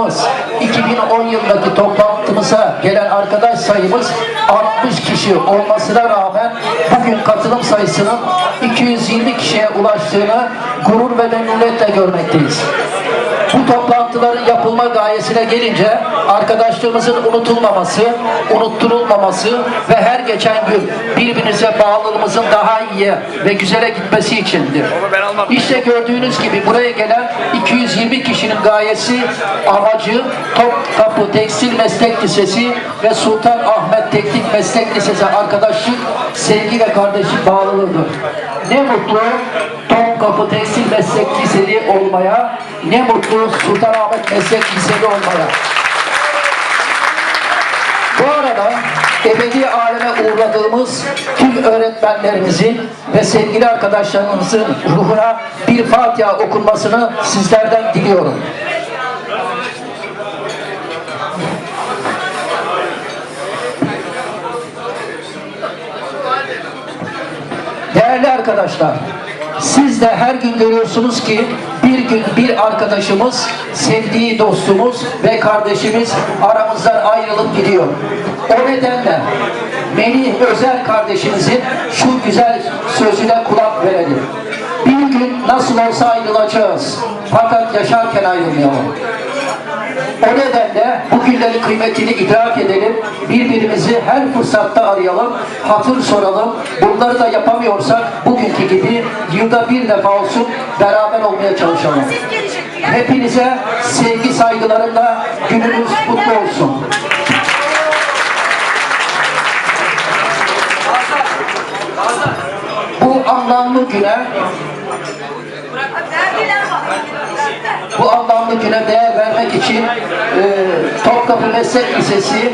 toplantımız 2010 yılındaki toplantımıza gelen arkadaş sayımız 60 kişi olmasına rağmen bugün katılım sayısının 220 kişiye ulaştığını gurur ve memnuniyetle görmekteyiz. Bu toplantıların yapılma gayesine gelince arkadaşlığımızın unutulmaması, unutturulmaması ve her geçen gün birbirinize bağlılığımızın daha iyiye ve güzele gitmesi içindir. İşte gördüğünüz gibi buraya gelen 220 kişinin gayesi, amacı Topkapı Tekstil Meslek Lisesi ve Sultan Ahmet Teknik Meslek Lisesi arkadaşlık, sevgi ve kardeşlik bağlılığıdır. Ne mutlu Topkapı Tekstil Meslek Liseli olmaya, ne mutlu Sultanahmet Meslek Liseli olmaya. Bu arada ebedi aleme uğurladığımız tüm öğretmenlerimizin ve sevgili arkadaşlarımızın ruhuna bir Fatiha okunmasını sizlerden diliyorum. Değerli arkadaşlar, siz de her gün görüyorsunuz ki bir gün bir arkadaşımız, sevdiği dostumuz ve kardeşimiz aramızdan ayrılıp gidiyor. O nedenle Melih Özel kardeşimizin şu güzel sözüne kulak verelim. Bir gün nasıl olsa ayrılacağız. Fakat yaşarken ayrılmayalım. O nedenle bu günlerin kıymetini idrak edelim, birbirimizi her fırsatta arayalım, hatır soralım. Bunları da yapamıyorsak bugünkü gibi yılda bir defa olsun beraber olmaya çalışalım. Hepinize sevgi saygılarımla gününüz kutlu olsun. Bu anlamlı güne bu anlamlı değer vermek için e, Topkapı Meslek Lisesi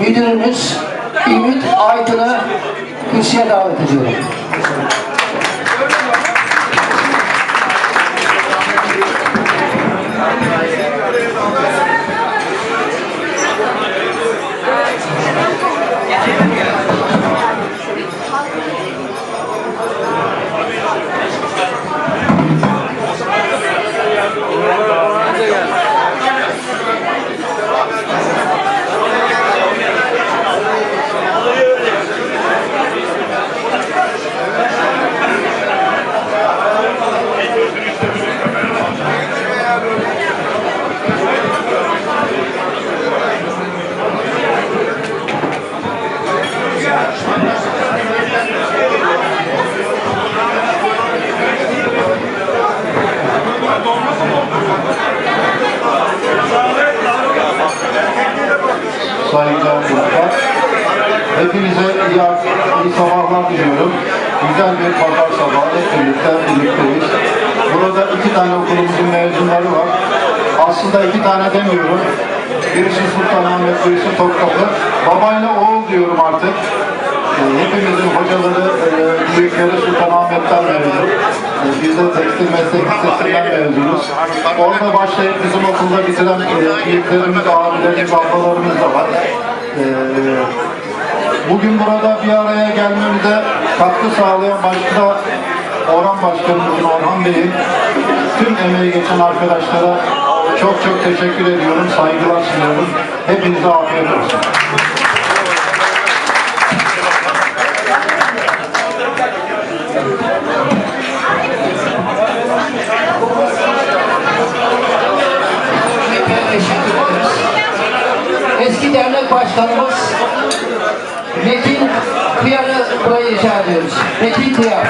müdürümüz Ümit Aydın'ı kürsüye davet ediyorum. Hepinize iyi, iyi sabahlar diliyorum. Güzel bir pazar sabahı hep birlikte birlikteyiz. Burada iki tane okulumuzun mezunları var. Aslında iki tane demiyorum. Birisi Sultanahmet, birisi Topkapı. Babayla oğul diyorum artık. Ee, Hepimizin hocaları, e, büyükleri Sultanahmet'ten mezun. Ee, Biz de tekstil meslek lisesinden mezunuz. Orada başlayıp bizim okulda bitiren e, büyüklerimiz, abilerimiz, ablalarımız da var. Ee, Bugün burada bir araya gelmemize katkı sağlayan başta Orhan Başkanımızın, Orhan Bey'in tüm emeği geçen arkadaşlara çok çok teşekkür ediyorum, saygılar sunuyorum. Hepinize afiyet olsun. Eski dernek başkanımız Metin Kıyar'ı buraya rica ediyoruz. Metin Kıyar.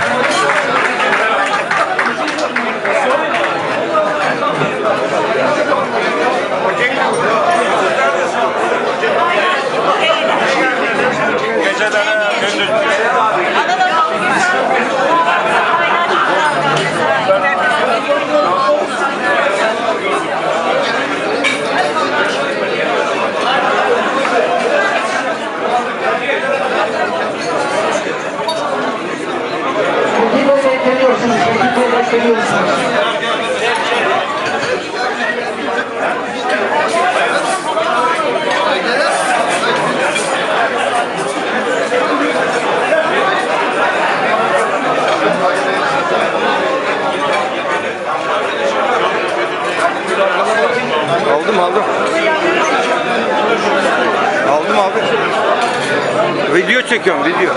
Video çekiyorum video.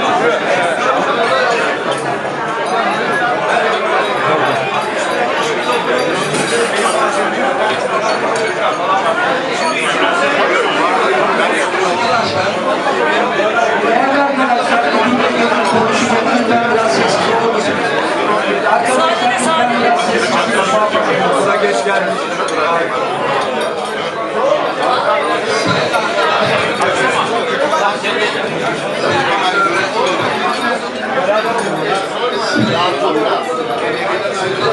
頑張ります。